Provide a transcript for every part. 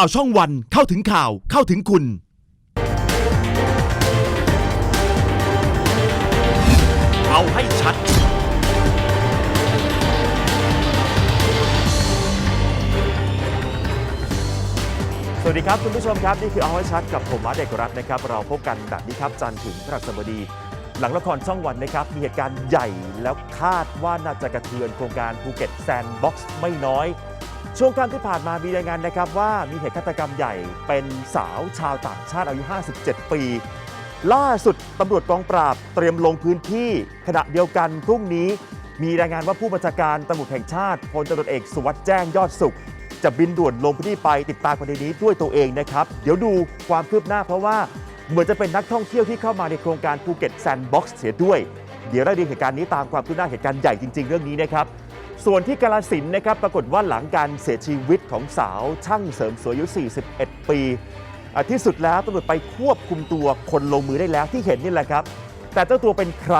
ข่าวช่องวันเข้าถึงข่าวเข้าถึงคุณ เอาให้ชัด สวัสดีครับคุณผู้ชมครับ นี่คือเอาไว้ชัดกับผมมาเด็กรัฐนะครับ เราพบกันแบบนี้ครับจันทร์ถึงพฤหัสบดี หลังละครช่องวันนะครับ มีเหตุการณ์ใหญ่แล้วคาดว่าน่าจะกระเทือนโครงการภูเก็ตแซนด์บ็อกซ์ไม่น้อย ช่วงกลางที่ผ่านมามีรายงานนะครับว่ามีเหตุฆาตกรรมใหญ่เป็นสาวชาวต่างชาติอายุ 57 ปี ล่าสุดตำรวจกองปราบเตรียมลงพื้นที่ขณะเดียวกันพรุ่งนี้ มีรายงานว่าผู้บัญชาการตำรวจแห่งชาติพลตำรวจเอกสุวัสด์แจ้งยอดสุข จะบินด่วนลงพื้นที่ไปติดตามประเด็นนี้ด้วยตัวเองนะครับ เดี๋ยวดูความคืบหน้าเพราะว่าเหมือนจะเป็นนักท่องเที่ยวที่เข้ามาในโครงการภูเก็ตแซนด์บ็อกซ์เสียด้วย เดี๋ยวเราดูเหตุการณ์นี้ตามความคืบหน้าเหตุการณ์ใหญ่จริง ๆ เรื่องนี้นะครับ ส่วนที่กาลสินนะครับปรากฏว่าหลังการเสียชีวิตของสาวช่างเสริมสวยอายุ 41 ปีที่สุดแล้วตำรวจไปควบคุมตัวคนลงมือได้แล้วที่เห็นนี่แหละครับ แต่เจ้าตัวเป็นใคร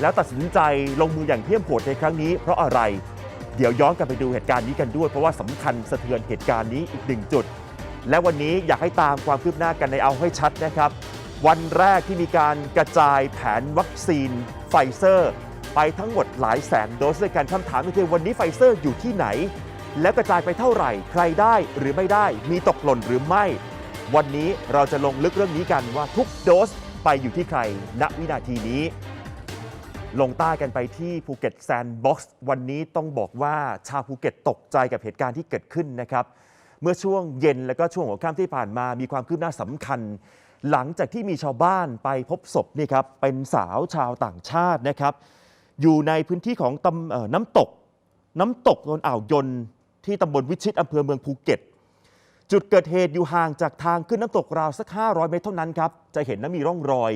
แล้วตัดสินใจลงมืออย่างเที่ยมโหดในครั้งนี้ เพราะอะไร เดี๋ยวย้อนกลันไปดูเหตุการณ์นี้กันด้วย เพราะว่าสำคัญสะเทือนเหตุการณ์นี้อีกหนึ่งจุด และวันนี้อยากให้ตามความคืบหน้ากันในเอาให้ชัดนะครับ วันแรกที่มีการกระจายแผนวัคซีนไฟเซอร์ ไปทั้งหมดหลายแสนโดสด้วยกันคำถามคือวันนี้ไฟเซอร์อยู่ที่ไหน และกระจายไปเท่าไหร่ ใครได้หรือไม่ได้ มีตกหล่นหรือไม่ วันนี้เราจะลงลึกเรื่องนี้กันว่าทุกโดสไปอยู่ที่ใคร ณวินาทีนี้ ลงใต้กันไปที่ภูเก็ตแซนด์บ็อกซ์วันนี้ต้องบอกว่าชาวภูเก็ตตกใจกับเหตุการณ์ที่เกิดขึ้นนะครับเมื่อช่วงเย็นและก็ช่วงหัวค่ำที่ผ่านมามีความคืบหน้าสำคัญ หลังจากที่มีชาวบ้านไปพบศพนี่ครับเป็นสาวชาวต่างชาตินะครับ อยู่ในพื้นที่ของตำน้ำตก น้ำตกโนนอ่าวยนที่ตำบลวิชิตอำเภอเมืองภูเก็ต จุดเกิดเหตุอยู่ห่างจากทางขึ้นน้ำตกราวสัก 500 เมตรเท่านั้นครับ จะเห็นนะมีร่องรอย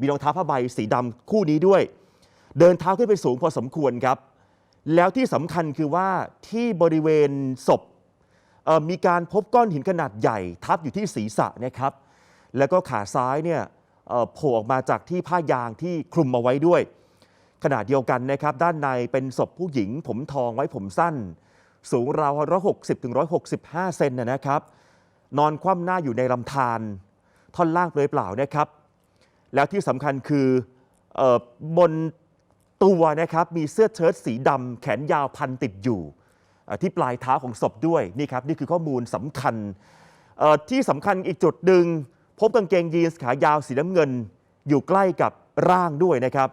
มีรองเท้าผ้าใบสีดำคู่นี้ด้วย เดินเท้าขึ้นไปสูงพอสมควรครับ แล้วที่สำคัญคือว่าที่บริเวณศพมีการพบก้อนหินขนาดใหญ่ ทับอยู่ที่ศีรษะนะครับ แล้วก็ขาซ้ายเนี่ยโผล่ออกมาจากที่ผ้ายางที่คลุมเอาไว้ด้วย ขณะเดียวกันนะครับด้านในเป็นศพผู้หญิง ผมทองไว้ผมสั้น สูงราว160ถึง165เซนนะครับ นอนคว่ำหน้าอยู่ในลำธารท่อนล่างเปลือยเปล่านะครับ แล้วที่สำคัญคือออบนตัวนะครับมีเสื้อเชิ้ตสีดำแขนยาวพันติดอยู่ ที่ปลายเท้าของศพด้วยนี่ครับนี่คือข้อมูลสำคัญที่สำคัญอีกจุดหนึ่งพบกางเกงยีนส์ขายาวสีน้ำเงิน อยู่ใกล้กับร่างด้วยนะครับ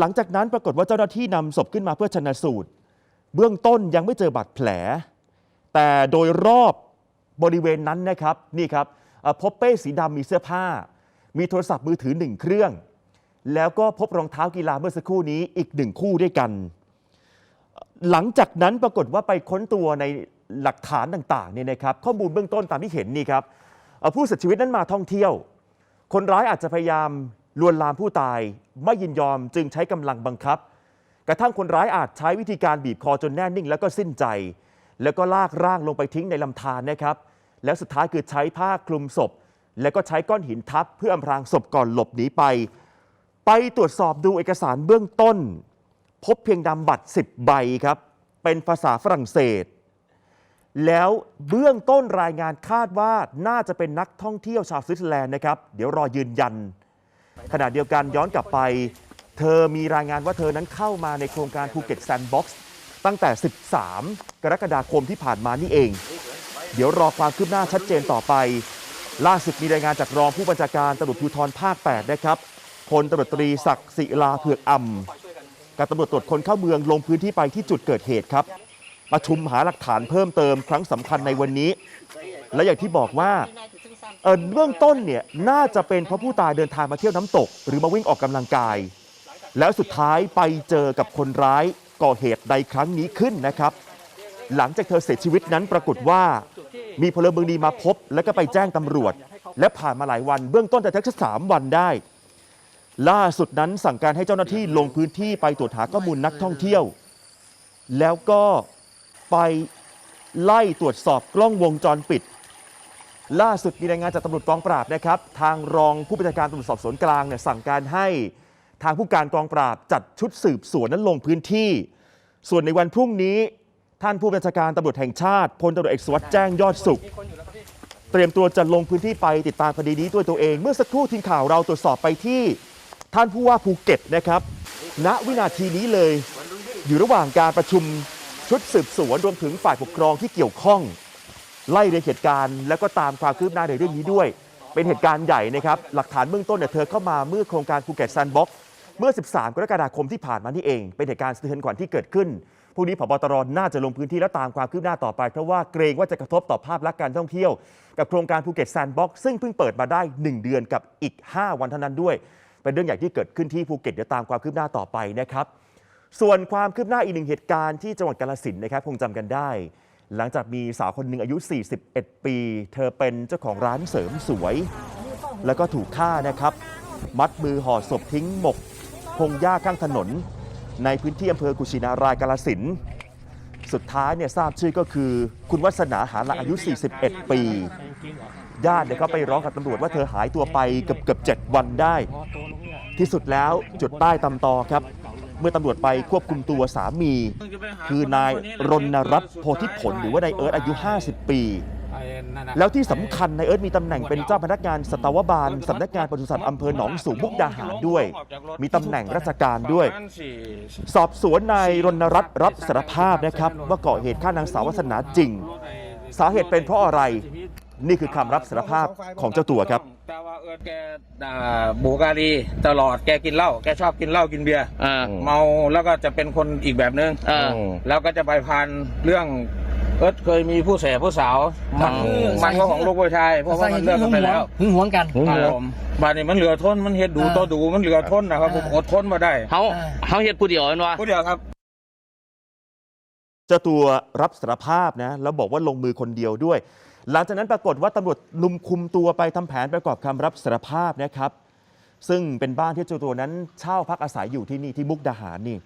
หลังจากนั้นปรากฏว่าเจ้าหน้าที่นำศพขึ้นมาเพื่อชนะสูตร เบื้องต้นยังไม่เจอบาดแผล แต่โดยรอบบริเวณนั้นนะครับนี่ครับพบเป้สีดำมีเสื้อผ้า มีโทรศัพท์มือถือหนึ่งเครื่อง แล้วก็พบรองเท้ากีฬาเมื่อสักครู่นี้อีกหนึ่งคู่ด้วยกัน หลังจากนั้นปรากฏว่าไปค้นตัวในหลักฐานต่างๆเนี่ยนะครับ ข้อมูลเบื้องต้นตามที่เห็นนี่ครับผู้เสียชีวิตนั้นมาท่องเที่ยว คนร้ายอาจจะพยายาม ลวนลามผู้ตายไม่ยินยอมจึงใช้กำลังบังคับ กระทั่งคนร้ายอาจใช้วิธีการบีบคอจนแน่นิ่ง แล้วก็สิ้นใจ แล้วก็ลากร่างลงไปทิ้งในลำธารนะครับ แล้วสุดท้ายคือใช้ผ้าคลุมศพ แล้วก็ใช้ก้อนหินทับเพื่ออำพรางศพก่อนหลบหนีไป ไปตรวจสอบดูเอกสารเบื้องต้น พบเพียงนำบัตร 10 ใบครับ เป็นภาษาฝรั่งเศส แล้วเบื้องต้นรายงานคาดว่าน่าจะเป็นนักท่องเที่ยวชาวสวิตเซอร์แลนด์นะครับ เดี๋ยวรอยืนยัน ขณะเดียวกันย้อนกลับไป เธอมีรายงานว่าเธอนั้นเข้ามาในโครงการภูเก็ตแซนด์บ็อกซ์ตั้งแต่ 13 กรกฎาคมที่ผ่านมานี่เอง เดี๋ยวรอความคืบหน้าชัดเจนต่อไป ล่าสุดมีรายงานจากรองผู้บัญชาการตำรวจภูธรภาค 8 นะครับพลตำรวจตรีศักดิ์ศิลาเผือกอ่ำกับตำรวจตรวจคนเข้าเมืองลงพื้นที่ไปที่จุดเกิดเหตุครับ ประชุมหาหลักฐานเพิ่มเติมครั้งสำคัญในวันนี้ และอย่างที่บอกว่า เอ่อเบื้องต้นเนี่ยน่าจะเป็นเพราะผู้ตายเดินทางมาเที่ยวน้ำตก หรือมาวิ่งออกกำลังกาย แล้วสุดท้ายไปเจอกับคนร้ายก่อเหตุใดครั้งนี้ขึ้นนะครับ หลังจากเธอเสียชีวิตนั้นปรากฏว่า มีพลเมืองดีมาพบ แล้วก็ไปแจ้งตำรวจ และผ่านมาหลายวัน เบื้องต้นแต่แค่สามวันได้ ล่าสุดนั้นสั่งการให้เจ้าหน้าที่ลงพื้นที่ไปตรวจหาข้อมูลนักท่องเที่ยว แล้วก็ไปไล่ตรวจสอบกล้องวงจรปิด ล่าสุดมีรายงานจากตำรวจกองปราบนะครับ ทางรองผู้บัญชาการตำรวจสอบสวนกลางเนี่ยสั่งการให้ทางผู้การกองปราบจัดชุดสืบสวนนั้นลงพื้นที่ ส่วนในวันพรุ่งนี้ ท่านผู้บัญชาการตำรวจแห่งชาติพลตำรวจเอกสวัสดิ์แจ้งยอดสุข เตรียมตัวจะลงพื้นที่ไปติดตามคดีนี้ด้วยตัวเอง เมื่อสักครู่ทีมข่าวเราตรวจสอบไปที่ ท่านผู้ว่าภูเก็ตนะครับ ณวินาทีนี้เลย อยู่ระหว่างการประชุมชุดสืบสวนรวมถึงฝ่ายปกครองที่เกี่ยวข้อง ไล่เรียงเหตุการณ์แล้วก็ตามความคืบหน้าในเรื่องนี้ด้วย เป็นเหตุการณ์ใหญ่นะครับหลักฐานเบื้องต้นเนี่ยเธอเข้ามาเมื่อโครงการภูเก็ตแซนด์บ็อกซ์เมื่อ 13 กรกฎาคมที่ผ่านมานี่เอง เป็นเหตุการณ์สะเทือนขวัญที่เกิดขึ้นพรุ่งนี้ผบตรน่าจะลงพื้นที่และตามความคืบหน้าต่อไป เพราะว่าเกรงว่าจะกระทบต่อภาพลักษณ์การท่องเที่ยว กับโครงการภูเก็ตแซนด์บ็อกซ์ซึ่งเพิ่งเปิดมาได้ 1 เดือนกับอีก 5 วันเท่านั้นด้วย เป็นเรื่องใหญ่ที่เกิดขึ้นที่ภูเก็ตเดี๋ยวตามความคืบหน้าต่อไปนะครับส่วนความคืบหน้าอีกหนึ่งเหตุการณ์ที่จังหวัดกาลสินธุ์นะครับคงจำกันได้ หลังจากมีสาวคนหนึ่งอายุ 41 ปี เธอเป็นเจ้าของร้านเสริมสวย แล้วก็ถูกฆ่านะครับ มัดมือห่อศพทิ้งหมก พงหญ้าข้างถนน ในพื้นที่อำเภอกุชินารายกาลสินสุดท้ายเนี่ยทราบชื่อก็คือ คุณวัฒนาหาละอายุ 41 ปีญาติเนี่ยเขาไปร้องกับตำรวจว่าเธอหายตัวไปเกือบเกือบ7วันได้ ที่สุดแล้วจุดใต้ตำตอครับ เมื่อตำรวจไปควบคุมตัวสามี คือนายรณรัตน์โพธิผลหรือว่านายเอิร์ธอายุ 50 ปี แล้วที่สำคัญนายเอิร์ธมีตำแหน่งเป็นเจ้าพนักงานสัตวบาลสำนักงานปศุสัตว์อำเภอหนองสูงมุกดาหารด้วย มีตำแหน่งราชการด้วย สอบสวนนายรณรัตน์รับสารภาพนะครับ ว่าก่อเหตุฆ่านางสาววัฒนาจริง สาเหตุเป็นเพราะอะไร นี่คือคำรับสารภาพของเจ้าตัวครับ แต่ว่าเอิร์ธแกด่าบูการีตลอดแกกินเหล้าแกชอบกินเหล้ากินเบียร์อ่า เมาแล้วก็จะเป็นคนอีกแบบนึงอ่าแล้วก็จะไปพันเรื่องเอิร์ธเคยมีผู้เสพผู้สาว มันอ๋อ มันก็ของลูกผู้ชายเพราะว่ามันเลิกกันไปแล้วหึงหวงกันครับผมบ้านนี้มันเหลือทนมันเฮ็ดดูอ่าต่อดูมันเหลือทนนะครับผมอดทนมาได้เขาเขาเฮ็ดผู้เดียวแม่นวะ ผู้เดียวครับ เจ้าตัวรับสารภาพนะแล้วบอกว่าลงมือคนเดียวด้วย หลังจากนั้นปรากฏว่าตำรวจลุมคุมตัวไปทำแผนประกอบคำรับสารภาพนะครับ ซึ่งเป็นบ้านที่เจ้าตัวนั้นเช่าพักอาศัยอยู่ที่นี่ที่มุกดาหารนี่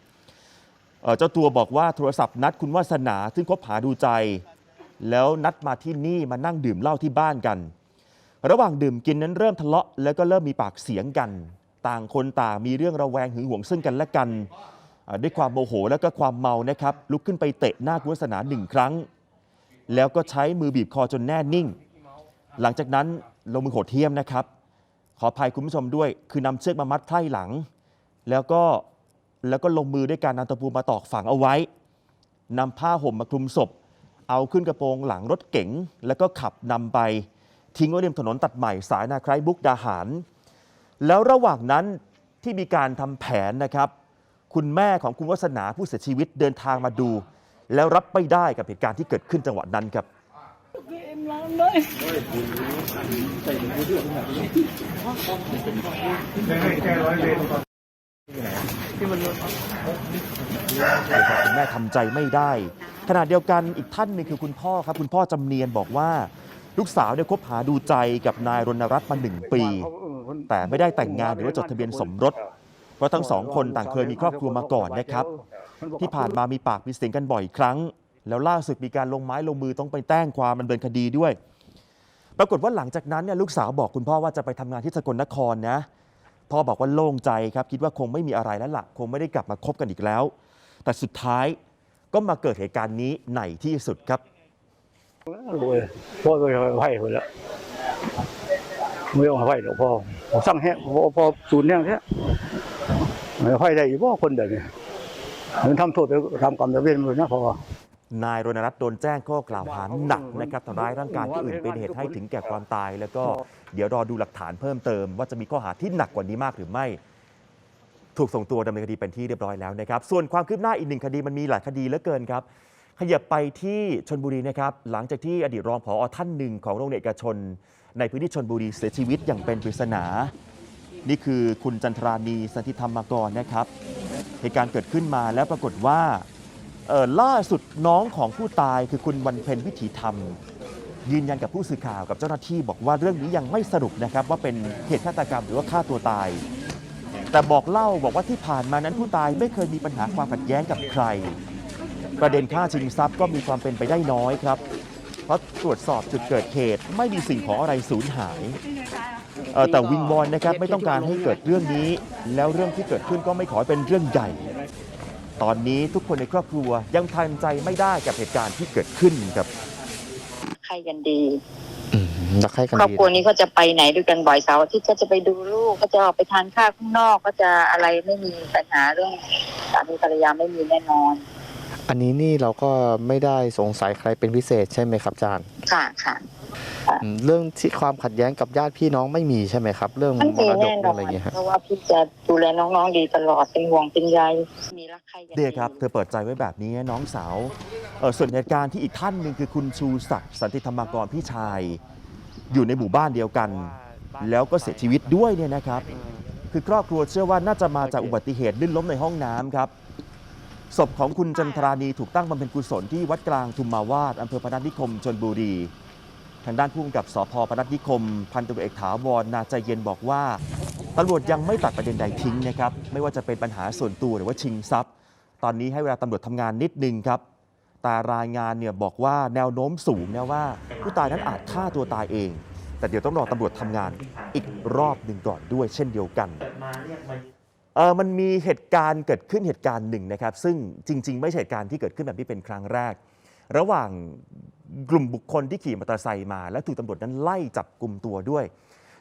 เจ้าตัวบอกว่าโทรศัพท์นัดคุณวาสนา ซึ่งคบหาดูใจ แล้วนัดมาที่นี่มานั่งดื่มเหล้าที่บ้านกัน ระหว่างดื่มกินนั้นเริ่มทะเลาะแล้วก็เริ่มมีปากเสียงกัน ต่างคนต่างมีเรื่องระแวงหึงหวงซึ่งกันและกันด้วยความโมโหและก็ความเมานะครับลุกขึ้นไปเตะหน้าคุณวัฒนาหนึ่งครั้ง แล้วก็ใช้มือบีบคอจนแน่นิ่ง หลังจากนั้นลงมือโหดเหี้ยมนะครับ ขออภัยคุณผู้ชมด้วย คือนำเชือกมามัดไพร่หลัง แล้วก็แล้วก็ลงมือด้วยการนำตะปูมาตอกฝังเอาไว้นำผ้าห่มมาคลุมศพ เอาขึ้นกระโปรงหลังรถเก๋ง แล้วก็ขับนำไปทิ้งไว้ริมถนนตัดใหม่สายนาไคร้บุกดาหาร แล้วระหว่างนั้นที่มีการทำแผนนะครับ คุณแม่ของคุณวัฒนาผู้เสียชีวิตเดินทางมาดู แล้วรับไม่ได้กับเหตุการณ์ที่เกิดขึ้นจังหวะนั้นครับคุณแม่ทำใจไม่ได้ ขณะเดียวกันอีกท่านหนึงคือคุณพ่อครับ คุณพ่อจำเนียนบอกว่า ลูกสาวเนี่ยคบหาดูใจกับนายรณรัตน์มาหนึ่งปี แต่ไม่ได้แต่งงานหรือว่าจดทะเบียนสมรส เพราะทั้งสองคนต่างเคยมีครอบครัวมาก่อนนะครับ ที่ผ่านมามีปากมีเสียงกันบ่อยครั้ง แล้วล่าสุดมีการลงไม้ลงมือต้องไปแจ้งความมันเดินคดีด้วย ปรากฏว่าหลังจากนั้นเนี่ยลูกสาวบอกคุณพ่อว่าจะไปทำงานที่สกลนครนะพ่อบอกว่าโล่งใจครับคิดว่าคงไม่มีอะไรแล้วละ่ะคงไม่ได้กลับมาคบกันอีกแล้ว แต่สุดท้ายก็มาเกิดเหตุการณ์นี้ในที่สุดครับพ่อไปไหวคนละไม่ต้องไหวหรอกพ่อสั่งแห้งพ่อพ่อศูนแห้งแท้ ไม่ไหวได้อยู่พ่อคนเดียวนี่มันทำโทษไปทำกรรมจะเว้นเลยนะพอนายรณรัตน์โดนแจ้งข้อกล่าวหาหนักนะครับทำร้ายร่างกายผู้อื่นเป็นเหตุให้ถึงแก่ความตาย แล้วก็เดี๋ยวรอดูหลักฐานเพิ่มเติม ว่าจะมีข้อหาที่หนักกว่านี้มากหรือไม่ ถูกส่งตัวดำเนินคดีเป็นที่เรียบร้อยแล้วนะครับ ส่วนความคืบหน้าอีกหนึ่งคดีมันมีหลายคดีเหลือเกินครับ ขยับไปที่ชนบุรีนะครับ หลังจากที่อดีตรองผอท่านหนึ่งของโรงเรียนเอกชน ในพื้นที่ชนบุรีเสียชีวิตอย่างเป็นปริศนา นี่คือคุณจันทรานีสันติธรรมกรนะครับเหตุการณ์เกิดขึ้นมาแล้วปรากฏว่าล่าสุดน้องของผู้ตายคือคุณวันเพ็ญวิถีธรรม ยืนยันกับผู้สื่อข่าวกับเจ้าหน้าที่บอกว่าเรื่องนี้ยังไม่สรุปนะครับ ว่าเป็นเหตุฆาตกรรมหรือว่าฆ่าตัวตาย แต่บอกเล่าบอกว่าที่ผ่านมานั้นผู้ตายไม่เคยมีปัญหาความขัดแย้งกับใคร ประเด็นฆ่าชิงทรัพย์ก็มีความเป็นไปได้น้อยครับ เพราะตรวจสอบจุดเกิดเหตุไม่มีสิ่งของอะไรสูญหายเอ่อแต่วิงวอนนะครับไม่ต้องการให้เกิดเรื่องนี้ แล้วเรื่องที่เกิดขึ้นก็ไม่ขอให้เป็นเรื่องใหญ่ ตอนนี้ทุกคนในครอบครัวยังทำใจไม่ได้กับเหตุการณ์ที่เกิดขึ้นครับ ใครกันดี อืมรักใคร่กันครอบดีครัวนี้เขาจะไปไหนด้วยกันบ่อยเสาร์อาทิตย์ก็จะไปดูลูกก็จะออกไปทานข้าวข้างนอกก็จะอะไรไม่มีปัญหาเรื่องสามีภรรยาไม่มีแน่นอน อันนี้นี่เราก็ไม่ได้สงสัยใครเป็นพิเศษใช่ไหมครับอาจารย์ค่ะค่ะอืมเรื่องที่ความขัดแย้งกับญาติพี่น้องไม่มีใช่ไหมครับ เรื่องไม่มมีรดกแน่นออะไรนอย่างเงี้ยฮะ เพราะว่าพี่จะดูแลน้องๆดีตลอดเป็นห่วงเป็นใยมีรักใครอย่างเดียครับ เธอเปิดใจไว้แบบนี้น้องสาวเอ่อส่วนเหตุการณ์ที่อีกท่านหนึ่งคือคุณชูศักดิ์สันติธรรมากรพี่ชาย อยู่ในหมู่บ้านเดียวกัน แล้วก็เสียชีวิตด้วยเนี่ยนะครับ คือครอบครัวเชื่อว่าน่าจะมาจากอุบัติเหตุลื่นล้มในห้องน้ำครับ ศพของคุณจันทรานีถูกตั้งบำเพ็ญกุศลที่วัดกลางทุมมาวาดอำเภอพนัสนิคมชนบุรี ทางด้านผู้กำกับสพพนัสนิคม พันตำรวจเอกถาวรนาใจเย็นบอกว่าตำรวจยังไม่ตัดประเด็นใดทิ้งนะครับไม่ว่าจะเป็นปัญหาส่วนตัวหรือว่าชิงทรัพย์ ตอนนี้ให้เวลาตำรวจทำงานนิดนึงครับแต่รายงานเนี่ยบอกว่าแนวโน้มสูงนะว่า ผู้ตายนั้นอาจฆ่าตัวตายเอง แต่เดี๋ยวต้องรอตำรวจทำงานอีกรอบหนึ่งก่อนด้วยเช่นเดียวกัน เออมันมีเหตุการณ์เกิดขึ้นเหตุการณ์หนึ่งนะครับ ซึ่งจริง ๆ ไม่ใช่เหตุการณ์ที่เกิดขึ้นแบบนี้เป็นครั้งแรก ระหว่างกลุ่มบุคคลที่ขี่มอเตอร์ไซค์มา และถูกตำรวจนั้นไล่จับกลุ่มตัวด้วย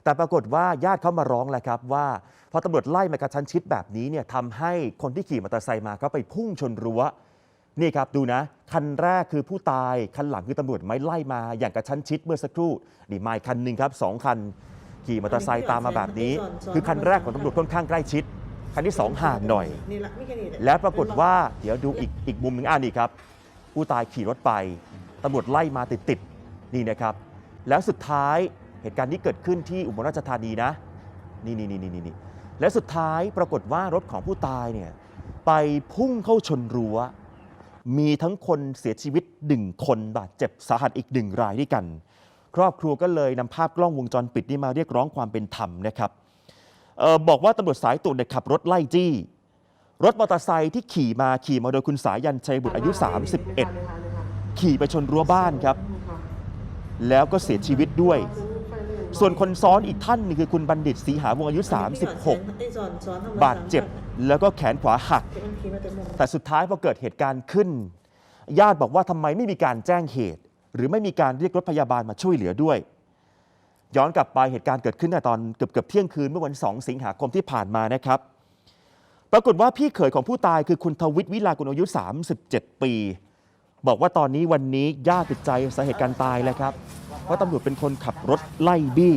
แต่ปรากฏว่าญาติเขามาร้องแล้วครับว่าพอตำรวจไล่มากระชั้นชิดแบบนี้เนี่ยทำให้คนที่ขี่มอเตอร์ไซค์มาก็ไปพุ่งชนรั้วนี่ครับดูนะคันแรกคือผู้ตายคันหลังคือตำรวจไม่ไล่มาอย่างกระชั้นชิดเมื่อสักครู่นี่มาอีกคันหนึ่งครับสองคันขี่มอเตอร์ไซค์ตามมาแบบนี้ คือคันแรกของตำรวจค่อนข้างใกล้ชิด คันที่สองห่างหน่อย แล้วปรากฏว่าเดี๋ยวดูอีกอีกมุมหนึ่งอ่านี่ครับ ผู้ตายขี่รถไปตำรวจไล่มาติดติดๆนี่นะครับ แล้วสุดท้ายเหตุการณ์นี้เกิดขึ้นที่อุบลราชธานีนะ นี่นี่นี่นี่นี่และสุดท้ายปรากฏว่ารถของผู้ตายเนี่ยไปพุ่งเข้าชนรั้ว มีทั้งคนเสียชีวิตหนึ่งคนบาดเจ็บสาหัสอีกหนึ่งรายด้วยกัน ครอบครัวก็เลยนำภาพกล้องวงจรปิดนี้มาเรียกร้องความเป็นธรรมนะครับเออ บอกว่าตำรวจสายตรวจเนี่ยขับรถไล่จี้ รถมอเตอร์ไซค์ที่ขี่มาขี่มาโดยคุณสายันชัยบุตรอายุ 31 ขี่ไปชนรั้วบ้านครับ แล้วก็เสียชีวิตด้วย ส่วนคนซ้อนอีกท่านนึงคือคุณบัณฑิตศรีหาวงอายุ 36 บาดเจ็บแล้วก็แขนขวาหัก แต่สุดท้ายพอเกิดเหตุการณ์ขึ้น ญาติบอกว่าทำไมไม่มีการแจ้งเหตุ หรือไม่มีการเรียกรถพยาบาลมาช่วยเหลือด้วย ย้อนกลับไปเหตุการณ์เกิดขึ้นในตอนเกือบเกือบเที่ยงคืนเมื่อวัน 2 สิงหาคมที่ผ่านมานะครับ ปรากฏว่าพี่เขยของผู้ตายคือคุณทวิทย์วิลากุลอายุ 37 ปี บอกว่าตอนนี้วันนี้ญาติติดใจสาเหตุการตายแล้วครับ เพราะตำรวจเป็นคนขับรถไล่บี้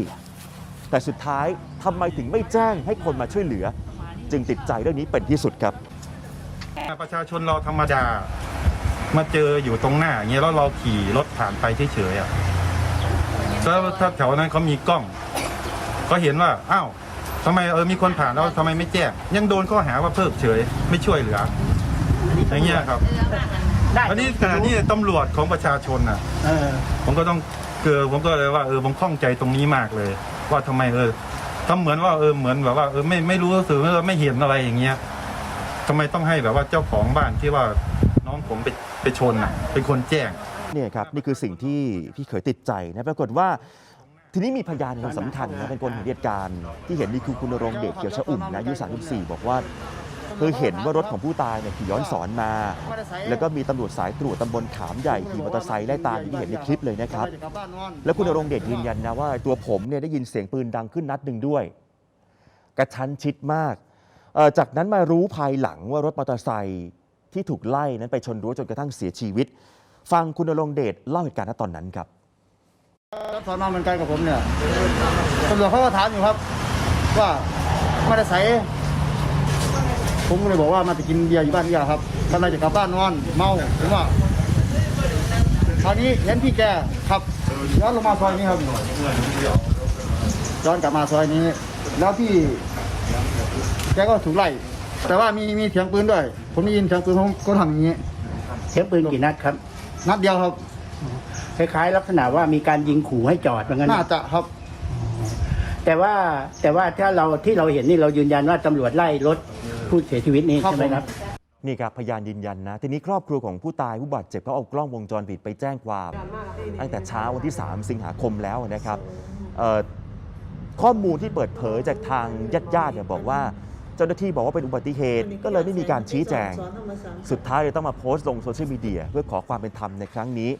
แต่สุดท้ายทำไมถึงไม่แจ้งให้คนมาช่วยเหลือ จึงติดใจเรื่องนี้เป็นที่สุดครับ ประชาชนเราธรรมดามาเจออยู่ตรงหน้าอย่างเงี้ยแล้วเราขี่รถผ่านไปเฉยๆอะ แล้วถ้าแถวนั้นเขามีกล้อง ก็เห็นว่าอ้าวทำไมเออมีคนผ่านแล้วทำไมไม่แจ้งยังโดนข้อหาว่าเพิกเฉย ไม่ช่วยเหลือ อย่างเงี้ยครับอันนี้ขณะนี้ตำรวจของประชาชนอะผมก็ต้องเกิดผมก็เลยว่าเออผมข้องใจตรงนี้มากเลย ว่าทำไมเออทำเหมือนว่าเออเหมือนแบบว่าเออไม่ไม่รู้สึกว่าไม่เห็นอะไรอย่างเงี้ยทำไมต้องให้แบบว่าเจ้าของบ้านที่ว่าน้องผมไปไปชนอะเป็นคนแจ้ง เนี่ยครับนี่คือสิ่งที่พี่เขยติดใจนะปรากฏว่า ทีนี้มีพยานคนสำคัญนะเป็นคนเห็นเหตุการณ์ที่เห็นนี่คือคุณณรงเดชเขียวชะอุ่มนะอายุ 34 บอกว่าเธอเห็นว่ารถของผู้ตายเนี่ยขี่ย้อนสอนมา แล้วก็มีตำรวจสายตรวจตำบลขามใหญ่ขี่มอเตอร์ไซค์ไล่ตามอย่างที่เห็นในคลิปเลยนะครับ แล้วคุณณรงเดชยืนยันนะว่าตัวผมเนี่ยได้ยินเสียงปืนดังขึ้นนัดหนึ่งด้วย กระชั้นชิดมากจากนั้นมารู้ภายหลังว่ารถมอเตอร์ไซค์ที่ถูกไล่นั้นไปชนรั้วจนกระทั่งเสียชีวิต ฟังคุณณรงค์เดชเล่าเหตุการณ์ณตอนนั้นครับสอนอเหมือนกันกับผมเนี่ยตำรวจเขาก็ถามอยู่ครับ ว่ามาได้ใส่ผมก็เลยบอกว่ามาจะกินเบียร์อยู่บ้านนี่แหละครับกำลังจะกลับบ้านนอนเมาผมว่าคราวนี้เห็นพี่แกขับย้อนลงมาซอยนี้ครับย้อนกลับมาซอยนี้ แล้วพี่แกก็ถูกไล่แต่ว่ามีมีเสียงปืนด้วย ผมได้ยินเสียงปืนผมก็ทำอย่างนี้เสียงปืนกี่นัดครับ นัดเดียวครับ คล้ายๆลักษณะว่ามีการยิงขู่ให้จอดเหมือนกันน่าจะครับ แต่ว่าแต่ว่าถ้าเราที่เราเห็นนี่เรายืนยันว่าตำรวจไล่รถผู้เสียชีวิตนี่ครับ ใช่ไหมครับ นี่ครับพยานยืนยันนะ ทีนี้ครอบครัวของผู้ตายผู้บาดเจ็บเขาเอากล้องวงจรปิดไปแจ้งความ ตั้งแต่เช้าวันที่ 3 สิงหาคมแล้วนะครับเอ่อข้อมูลที่เปิดเผยจากทางญาติญาติๆเนี่ยบอกว่าเจ้าหน้าที่บอกว่าเป็นอุบัติเหตุ ก็เลยไม่มีการชี้แจง สุดท้ายเลยต้องมาโพสต์ลงโซเชียลมีเดียเพื่อขอความเป็นธรรมในครั้งนี้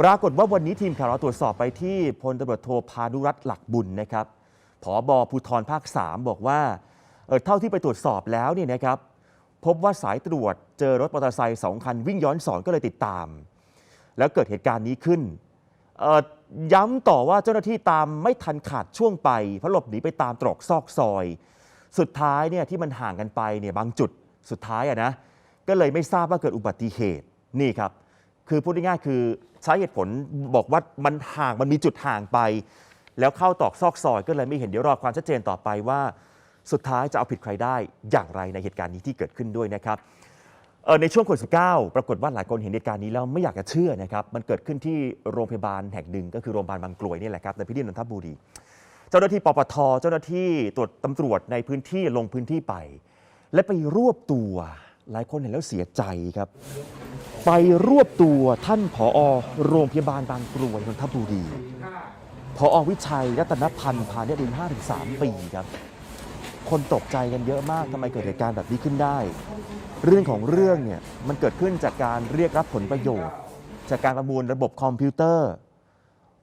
ปรากฏว่าวันนี้ทีมข่าวเราตรวจสอบไปที่พลตำรวจโทพานุรัตน์หลักบุญนะครับผอบอภูธรภาค 3 บอกว่าเออเท่าที่ไปตรวจสอบแล้วเนี่ยนะครับพบว่าสายตรวจเจอรถมอเตอร์ไซค์สองคันวิ่งย้อนสอนก็เลยติดตาม แล้วเกิดเหตุการณ์นี้ขึ้นเอ่อย้ำต่อว่าเจ้าหน้าที่ตามไม่ทันขาดช่วงไปเพราะหลบหนีไปตามตรอกซอกซอย สุดท้ายเนี่ยที่มันห่างกันไปเนี่ยบางจุดสุดท้ายอะนะก็เลยไม่ทราบว่าเกิดอุบัติเหตุนี่ครับ คือพูดง่ายๆคือใช้เหตุผลบอกว่ามันห่างมันมีจุดห่างไป แล้วเข้าตอกซอกซอยก็เลยไม่เห็นเดี๋ยวรอความชัดเจนต่อไปว่า สุดท้ายจะเอาผิดใครได้อย่างไรในเหตุการณ์นี้ที่เกิดขึ้นด้วยนะครับในช่วงโควิด19 ปรากฏว่าหลายคนเห็นเหตุการณ์นี้แล้วไม่อยากจะเชื่อนะครับ มันเกิดขึ้นที่โรงพยาบาลแห่งหนึ่งก็คือโรงพยาบาลบางกลวยนี่แหละครับในพื้นที่นนทบุรี เจ้าหน้าที่ปปทเจ้าหน้าที่ตรวจตำรวจในพื้นที่ลงพื้นที่ไป และไปรวบตัว หลายคนเห็นแล้วเสียใจครับ ไปรวบตัวท่านผอ โรงพยาบาลบางกรวยนนทบุรีผอวิชัยรัตนพันธ์พาณิชย์อายุ53 ปีครับ คนตกใจกันเยอะมากทำไมเกิดเหตุการณ์แบบนี้ขึ้นได้ เรื่องของเรื่องเนี่ยมันเกิดขึ้นจากการเรียกรับผลประโยชน์ จากการประมูลระบบคอมพิวเตอร์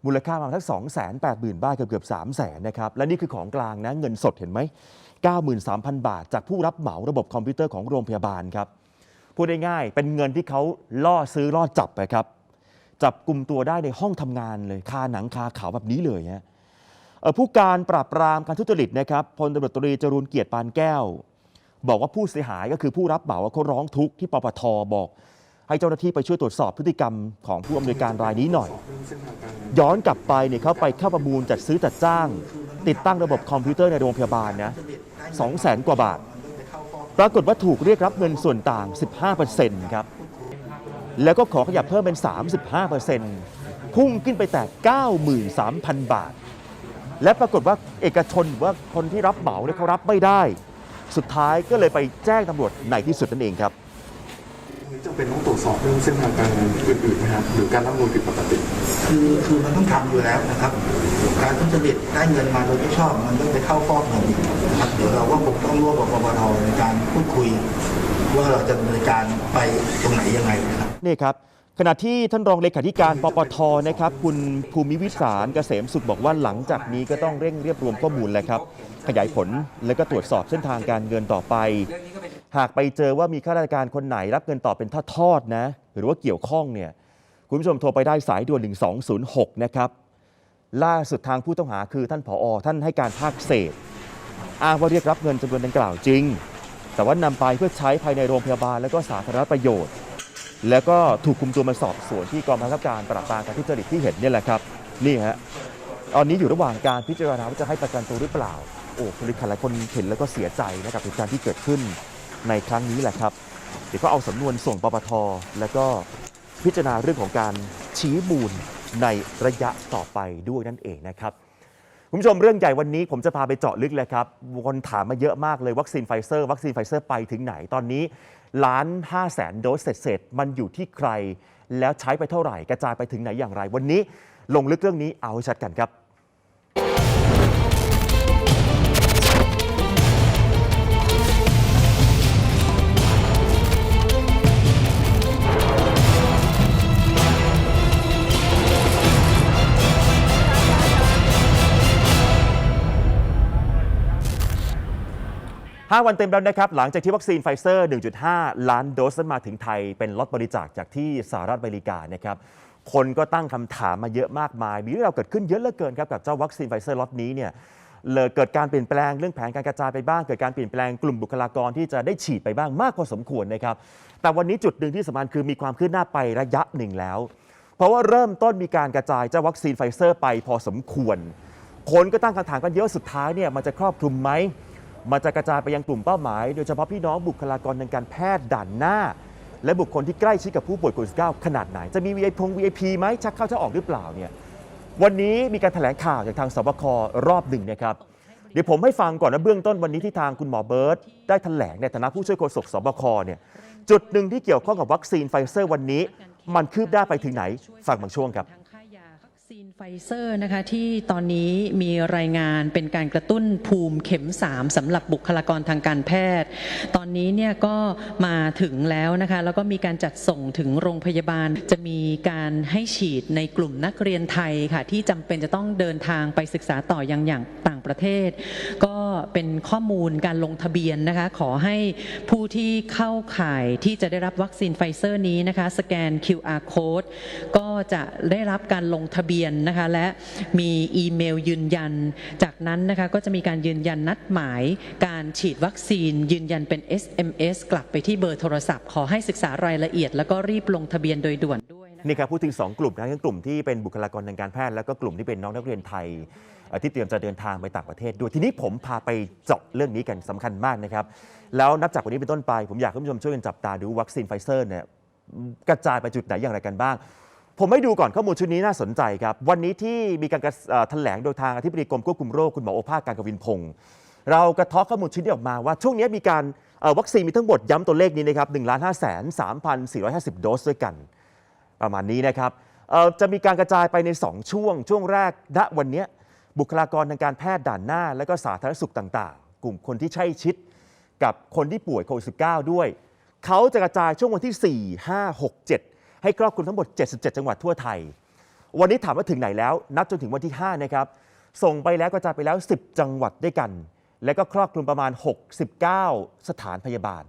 มูลค่าประมาณทั้ง2 8 0 0 0 0บาทเกือบเกือบ3 0 0 0 0นนะครับ และนี่คือของกลางนะเงินสดเห็นไหม 93,000 บาท จากผู้รับเหมาระบบคอมพิวเตอร์ของโรงพยาบาลครับ พูดง่ายๆเป็นเงินที่เขาล่อซื้อล่อจับไปครับ จับกลุ่มตัวได้ในห้องทำงานเลยคาหนังคาขาวแบบนี้เลยฮะผู้การปราบปรามการทุจริตนะครับพลตำรวจตรีจรูนเกียรติปานแก้ว บอกว่าผู้เสียหายก็คือผู้รับเหมาเขาร้องทุกข์ที่ปปทบอก ให้เจ้าหน้าที่ไปช่วยตรวจสอบพฤติกรรมของผู้อำนวยการรายนี้หน่อย ย้อนกลับไปเนี่ยเขาไปเข้าประมูลจัดซื้อจัดจ้าง ติดตั้งระบบคอมพิวเตอร์ในโรงพยาบาลนะ2 0 0แสนกว่าบาท ปรากฏว่าถูกเรียกรับเงินส่วนต่าง 15%ครับ แล้วก็ขอขยับเพิ่มเป็น 35%พุ่งขึ้นไปแต่ 93,000 บาท และปรากฏว่าเอกชนหรือว่าคนที่รับเหมาเนี่ยเขารับไม่ได้ สุดท้ายก็เลยไปแจ้งตำรวจในที่สุดนั่นเองครับ จำเป็นต้องตรวจสอบเรื่องเส้นทางการเงินอื่นๆนะครับหรือการรับเงินผิดปกติ คือคือมันต้องทำอยู่แล้วนะครับ การทุจริตได้เงินมาโดยไม่ชอบ มันต้องไปเข้าฟอกเงินอีกนะครับเดี๋ยวเราก็คงต้องร่วมกับปปทในการพูดคุย ว่าเราจะดำเนินการไปตรงไหนยังไงนะครับนี่ครับขณะที่ท่านรองเลขาธิการปปทนะครับคุณภูมิวิสารเกษมสุขบอกว่าหลังจากนี้ก็ต้องเร่งเรียบรวมข้อมูลแหละครับ ขยายผลแล้วก็ตรวจสอบเส้นทางการเงินต่อไป หากไปเจอว่ามีข้าราชการคนไหนรับเงินต่อเป็นทอดๆนะ หรือว่าเกี่ยวข้องเนี่ยคุณผู้ชมโทรไปได้สายด่วน 1206 นะครับล่าสุดทางผู้ต้องหาคือท่านผอท่านให้การภาคเศษ อ้างว่าเรียกรับเงินจำนวนดังกล่าวจริง แต่ว่านำไปเพื่อใช้ภายในโรงพยาบาลและก็สาธารณประโยชน์ แล้วก็ถูกคุมตัวมาสอบสวนที่กองบังคับการปราบปรามการทุจริตที่เห็นเนี่ยแหละครับนี่ฮะตอนนี้อยู่ระหว่างการพิจารณาว่าจะให้ประกันตัวหรือเปล่าโอ้คุณลิหลายคนเห็นแล้วก็เสียใจนะกับเหตุการณ์ที่เกิดขึ้น ในครั้งนี้แหละครับ เดี๋ยวก็เอาสำนวนส่งปปท แล้วก็พิจารณาเรื่องของการชี้มูลในระยะต่อไปด้วยนั่นเองนะครับคุณผู้ชมเรื่องใหญ่วันนี้ผมจะพาไปเจาะลึกเลยครับคนถามมาเยอะมากเลยวัคซีนไฟเซอร์วัคซีนไฟเซอร์ไปถึงไหนตอนนี้ล้านห้าแสนโดสเสร็จมันอยู่ที่ใคร แล้วใช้ไปเท่าไหร่ กระจายไปถึงไหนอย่างไร วันนี้ลงลึกเรื่องนี้เอาให้ชัดกันครับ 5 วันเต็มแล้วนะครับหลังจากที่วัคซีนไฟเซอร์ 1.5 ล้านโดสนั้นมาถึงไทย เป็นล็อตบริจาคจากที่สหรัฐอเมริกานะครับคนก็ตั้งคำถามมาเยอะมากมาย มีเรื่องราวเกิดขึ้นเยอะเหลือเกินครับกับเจ้าวัคซีนไฟเซอร์ล็อตนี้เนี่ยเลยเกิดการเปลี่ยนแปลงเรื่องแผนการกระจายไปบ้าง เกิดการเปลี่ยนแปลงกลุ่มบุคลากรที่จะได้ฉีดไปบ้างมากพอสมควรนะครับแต่วันนี้จุดหนึ่งที่สำคัญคือมีความคืบหน้าไประยะหนึ่งแล้ว เพราะว่าเริ่มต้นมีการกระจายเจ้าวัคซีนไฟเซอร์ไปพอสมควรคนก็ตั้งคำถามกันเยอะสุดท้ายเนี่ยมันจะครอบคลุมไหม มันจะกระจายไปยังกลุ่มเป้าหมาย โดยเฉพาะพี่น้องบุคลากรทางการแพทย์ด่านหน้า และบุคคลที่ใกล้ชิดกับผู้ป่วยโควิด -19 ขนาดไหน จะมี VIP พง VIP ไหมชักเข้าชักออกหรือเปล่าเนี่ยวันนี้มีการแถลงข่าวจากทางสบครอบหนึ่งนะครับเดี๋ยวผมให้ฟังก่อนนะเบื้องต้นวันนี้ที่ทางคุณหมอเบิร์ตได้แถลงในฐานะผู้ช่วยโฆษกสบคเนี่ยจุดหนึ่งที่เกี่ยวข้องกับวัคซีนไฟเซอร์วันนี้ มันคืบหน้าไปถึงไหนฟังบางช่วงครับทั้งค่ายาซีน ไฟเซอร์นะคะที่ตอนนี้มีรายงานเป็นการกระตุ้นภูมิเข็ม 3สำหรับบุคลากรทางการแพทย์ ตอนนี้เนี่ยก็มาถึงแล้วนะคะแล้วก็มีการจัดส่งถึงโรงพยาบาล จะมีการให้ฉีดในกลุ่มนักเรียนไทยค่ะที่จำเป็นจะต้องเดินทางไปศึกษาต่อยังอย่างต่างประเทศ ก็เป็นข้อมูลการลงทะเบียนนะคะขอให้ผู้ที่เข้าข่ายที่จะได้รับวัคซีนไฟเซอร์นี้นะคะสแกน QR code ก็จะได้รับการลงทะเบียนนะคะและมีอีเมลยืนยัน จากนั้นนะคะก็จะมีการยืนยันนัดหมายการฉีดวัคซีน ยืนยันเป็น SMS กลับไปที่เบอร์โทรศัพท์ ขอให้ศึกษารายละเอียด แล้วก็รีบลงทะเบียนโดยด่วนด้วยนะคะนี่ครับพูดถึง 2 กลุ่มนะทั้งกลุ่มที่เป็นบุคลากรทางการแพทย์แล้วก็กลุ่มที่เป็นน้องนักเรียนไทยที่เตรียมจะเดินทางไปต่างประเทศด้วยทีนี้ผมพาไปเจาะเรื่องนี้กันสำคัญมากนะครับ แล้วนับจากวันนี้เป็นต้นไป ผมอยากให้คุณผู้ชมช่วยกันจับตาดูวัคซีนไฟเซอร์เนี่ยกระจายไปจุดไหนอย่างไรกันบ้าง ผมให้ดูก่อนข้อมูลชุดนี้น่าสนใจครับ วันนี้ที่มีการแถลงโดยทางอธิบดีกรมควบคุมโรคคุณหมอโอภาสการกวินพงศ์เรากระทาะข้อมูลชุดนี้ออกมาว่าช่วงนี้มีการวัคซีนมีทั้งหมดย้ำตัวเลขนี้นะครับ1 5 3 3 4 5 0 โดสด้วยกัน ประมาณนี้นะครับจะมีการกระจายไปใน 2 ช่วง ช่วงแรกณวันนี้บุคลากรทางการแพทย์ด่านหน้า และก็สาธารณสุขต่าง ๆ กลุ่มคนที่ใช่ชิด กับคนที่ป่วยโควิด -19 ด้วย เขาจะกระจายช่วงวันที่ 4 5 6 7 ให้ครอบคลุมทั้งหมด 77 จังหวัดทั่วไทย วันนี้ถามว่าถึงไหนแล้ว นับจนถึงวันที่ 5 นะครับ ส่งไปแล้วกระจายไปแล้ว 10 จังหวัดด้วยกัน และก็ครอบคลุมประมาณ 69 สถานพยาบาล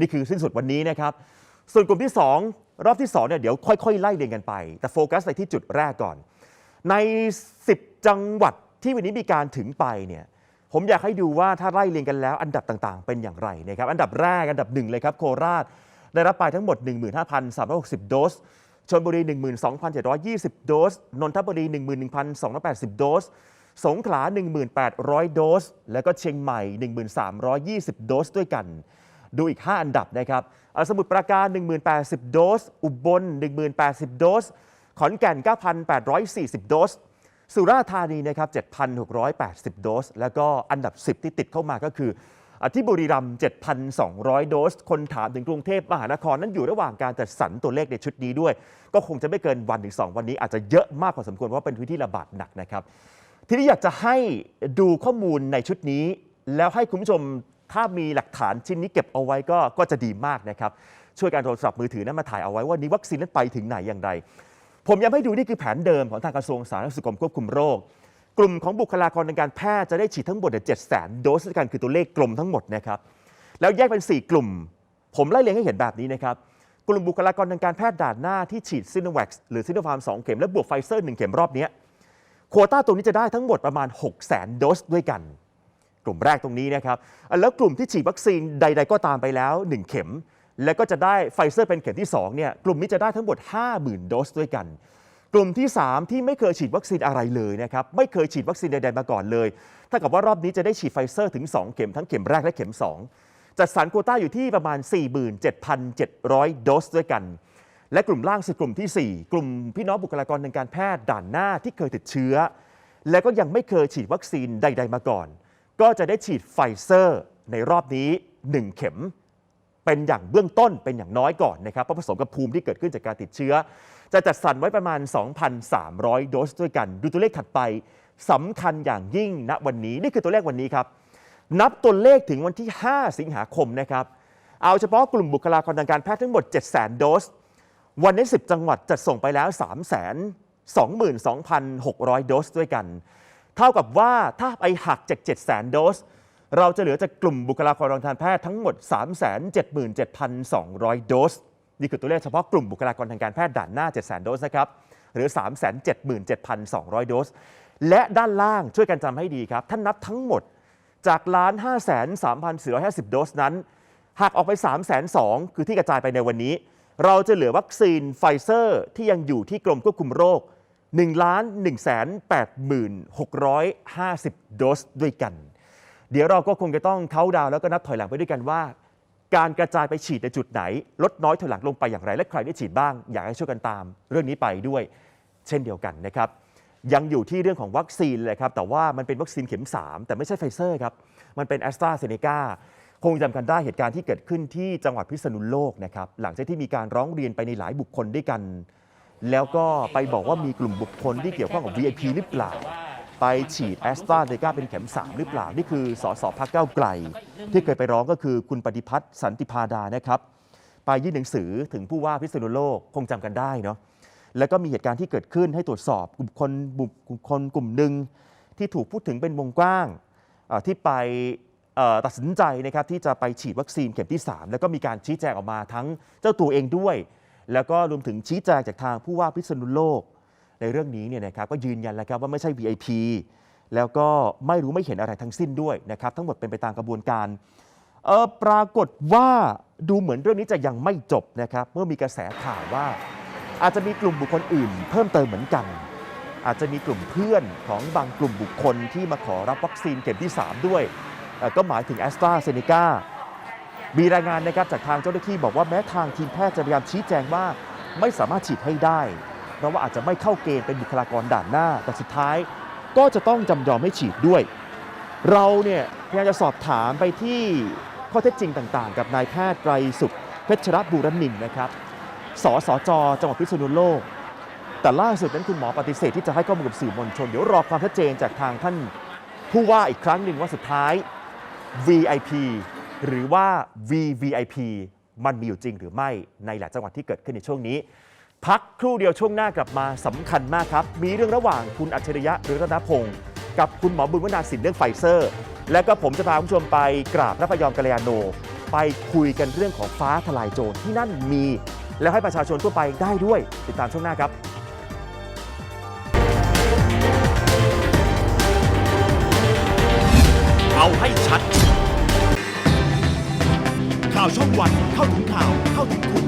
นี่คือสิ้นสุดวันนี้นะครับ ส่วนกลุ่มที่ 2 รอบที่2เนี่ยเดี๋ยวค่อยๆ ไล่เรียงกันไป แต่โฟกัสไปที่จุดแรกก่อน ใน 10 จังหวัดที่วันนี้มีการถึงไปเนี่ยผมอยากให้ดูว่าถ้าไล่เรียงกันแล้ว อันดับต่างๆ เป็นอย่างไรนะครับ อันดับแรกอันดับหนึ่งเลยครับ โคราช ได้รับไปทั้งหมด 15,360 โดสชลบุรี 12,720 โดส นนทบุรี 11,280 โดส สงขลา 1,800 โดส แล้วก็เชียงใหม่ 1,320 โดสด้วยกัน ดูอีก 5 อันดับนะครับ สมุทรปราการ 1,080 โดส อุบล 1,080 โดส ขอนแก่น 9,840 โดส สุราษฎร์ธานีนะครับ 7,680 โดส แล้วก็อันดับ 10 ที่ติดเข้ามาก็คือ ที่บุรีรัมย์7,200 โดส คนถามถึงกรุงเทพมหานครนั้นอยู่ระหว่างการจัดสรรตัวเลขในชุดนี้ด้วย ก็คงจะไม่เกินวันถึง2วันนี้อาจจะเยอะมากพอสมควรเพราะเป็นพื้นที่ระบาดหนักนะครับ ทีนี้อยากจะให้ดูข้อมูลในชุดนี้ แล้วให้คุณผู้ชมถ้ามีหลักฐานชิ้นนี้เก็บเอาไว้ก็ก็จะดีมากนะครับช่วยการโทรศัพท์มือถือนั้นมาถ่ายเอาไว้ว่านี้วัคซีนนั้นไปถึงไหนอย่างไร ผมย้ำให้ดูนี่คือแผนเดิมของทางกระทรวงสาธารณสุขกรมควบคุมโรค กลุ่มของบุคลากรทางการแพทย์จะได้ฉีดทั้งหมด7 0 0 0 0โดสด้วยกันคือตัวเลขกลมทั้งหมดนะครับแล้วแยกเป็น 4 กลุ่ม ผมไล่เรียงให้เห็นแบบนี้นะครับ กลุ่มบุคลากรทางการแพทย์ด่านหน้าที่ฉีดซิโนแวคหรือซิโนฟาร์ม2เข็มและบวกไฟเซอร์ 1 เข็มรอบนี้โควต้าตรงนี้จะได้ทั้งหมดประมาณ 6 0 0 0 0โดสด้วยกัน กลุ่มแรกตรงนี้นะครับแล้วกลุ่มที่ฉีดวัคซีนใด ๆ ก็ตามไปแล้ว 1 เข็ม แล้วก็จะได้ไฟเซอร์เป็นเข็มที่2เนี่ยกลุ่มนี้จะได้ทั้งหมด 50,000 โดสด้วยกัน กลุ่มที่ 3 ที่ไม่เคยฉีดวัคซีนอะไรเลยนะครับไม่เคยฉีดวัคซีนใดๆมาก่อนเลยถ้ากับว่ารอบนี้จะได้ฉีดไฟเซอร์ถึง 2 เข็มทั้งเข็มแรกและเข็ม 2 จัดสรรโควต้าอยู่ที่ประมาณ 47,700 โดสด้วยกัน และกลุ่มล่างคือกลุ่มทีสี่4 กลุ่มพี่น้องบุคลากรทางการแพทย์ด่านหน้าที่เคยติดเชื้อ และก็ยังไม่เคยฉีดวัคซีนใด ๆ มาก่อน ก็จะได้ฉีดไฟเซอร์ในรอบนี้ 1 เข็ม เป็นอย่างเบื้องต้นเป็นอย่างน้อยก่อนนะครับเพราะผสมกับภูมิที่เกิดขึ้นจากการติดเชื้อ จะจัดสรรไว้ประมาณ 2,300 โดสด้วยกัน ดูตัวเลขถัดไปสำคัญอย่างยิ่งณวันนี้นี่คือตัวเลขวันนี้ครับนับตัวเลขถึงวันที่ 5 สิงหาคมนะครับเอาเฉพาะกลุ่มบุคลากรทางการแพทย์ทั้งหมด 700,000 โดส วันนี้ 10 จังหวัดจัดส่งไปแล้ว 322,600 โดสด้วยกัน เท่ากับว่าถ้าไปหักจาก700,000 โดส เราจะเหลือจากกลุ่มบุคลากรทางการแพทย์ทั้งหมด 377,200 โดส นี่คือตัวเลขเฉพาะกลุ่มบุคลากรทางการแพทย์ด่านหน้า 700,000 โดสนะครับหรือ 377,200 โดส และด้านล่างช่วยกันจำให้ดีครับ ท่านนับทั้งหมดจากล้าน5 3 4 5 0 โดสนั้นหักออกไป 3 2 0 0 0คือที่กระจายไปในวันนี้ เราจะเหลือวัคซีนไฟเซอร์ที่ยังอยู่ที่กรมควบคุมโรค1ล้าน1 8 6 5 0 โดสด้วยกัน เดี๋ยวเราก็คงจะต้องเขาดาวแล้วก็นับถอยหลังไปด้วยกันว่า การกระจายไปฉีดในจุดไหน ลดน้อยถอยหลังลงไปอย่างไร และใครได้ฉีดบ้าง อยากให้ช่วยกันตาม เรื่องนี้ไปด้วย เช่นเดียวกันนะครับยังอยู่ที่เรื่องของวัคซีนเลยครับแต่ว่ามันเป็นวัคซีนเข็ม 3 แต่ไม่ใช่ไฟเซอร์ครับมันเป็นแอสตราเซเนกาคงจำกันได้เหตุการณ์ที่เกิดขึ้นที่จังหวัดพิษณุโลกนะครับหลังจากที่มีการร้องเรียนไปในหลายบุคคลด้วยกัน แล้วก็ไปบอกว่ามีกลุ่มบุคคลที่เกี่ยวข้องกับ VIP หรือเปล่า ไปฉีดแอสตราเซกาเป็นเข็ม 3 หรือเปล่า นี่คือสสพักเก้าไกล ที่เคยไปร้องก็คือคุณปฏิพัฒน์สันติพาดานะครับ ไปยื่นหนังสือถึงผู้ว่าพิษณุโลกคงจำกันได้เนาะแล้วก็มีเหตุการณ์ที่เกิดขึ้นให้ตรวจสอบกลุ่มคนบุคคลกลุ่มหนึ่งที่ถูกพูดถึงเป็นวงกว้างที่ไปตัดสินใจนะครับที่จะไปฉีดวัคซีนเข็มที่ 3 แล้วก็มีการชี้แจงออกมาทั้งเจ้าตัวเองด้วย แล้วก็รวมถึงชี้แจงจากทางผู้ว่าพิษณุโลก ในเรื่องนี้เนี่ยนะครับก็ยืนยันแล้วครับว่าไม่ใช่ VIP แล้วก็ไม่รู้ไม่เห็นอะไรทั้งสิ้นด้วยนะครับ ทั้งหมดเป็นไปตามกระบวนการเออปรากฏว่าดูเหมือนเรื่องนี้จะยังไม่จบนะครับเมื่อมีกระแสข่าวว่า อาจจะมีกลุ่มบุคคลอื่น เพิ่มเติมเหมือนกัน อาจจะมีกลุ่มเพื่อนของบางกลุ่มบุคคลที่มาขอรับวัคซีนเข็มที่ 3 ด้วย ก็หมายถึงแอสตราเซเนกามีรายงานนะครับจากทางเจ้าหน้าที่บอกว่าแม้ทางทีมแพทย์จะพยายามชี้แจงว่าไม่สามารถฉีดให้ได้ เพราะว่าอาจจะไม่เข้าเกณฑ์เป็นบุคลากรด่านหน้า แต่สุดท้ายก็จะต้องจำยอมให้ฉีดด้วย เราเนี่ยพยายามจะสอบถามไปที่ข้อเท็จจริงต่างๆ กับนายแพทย์ไกรสุขเพชรบูรณินทร์นะครับสสจจังหวัดพิษณุโลก แต่ล่าสุดนั้นคุณหมอปฏิเสธที่จะให้ข้อมูลกับสื่อมวลชน เดี๋ยวรอความชัดเจนจากทางท่านผู้ว่าอีกครั้งหนึ่งว่าสุดท้าย VIP หรือว่า VVIP มันมีอยู่จริงหรือไม่ในหลายจังหวัดที่เกิดขึ้นในช่วงนี้ พักครู่เดียวช่วงหน้ากลับมาสำคัญมากครับ มีเรื่องระหว่างคุณอัจฉริยะหรือรัตนพงศ์กับคุณหมอบุญวนาสินเรื่องไฟเซอร์ และก็ผมจะพาคุณผู้ชมไปกราบพระพยอมกัลยาโน ไปคุยกันเรื่องของฟ้าทลายโจรที่นั่นมี แล้วให้ประชาชนทั่วไปได้ด้วย ติดตามช่วงหน้าครับเอาให้ชัด ข่าวช่องวันเข้าถึงข่าวเข้าถึงคุณ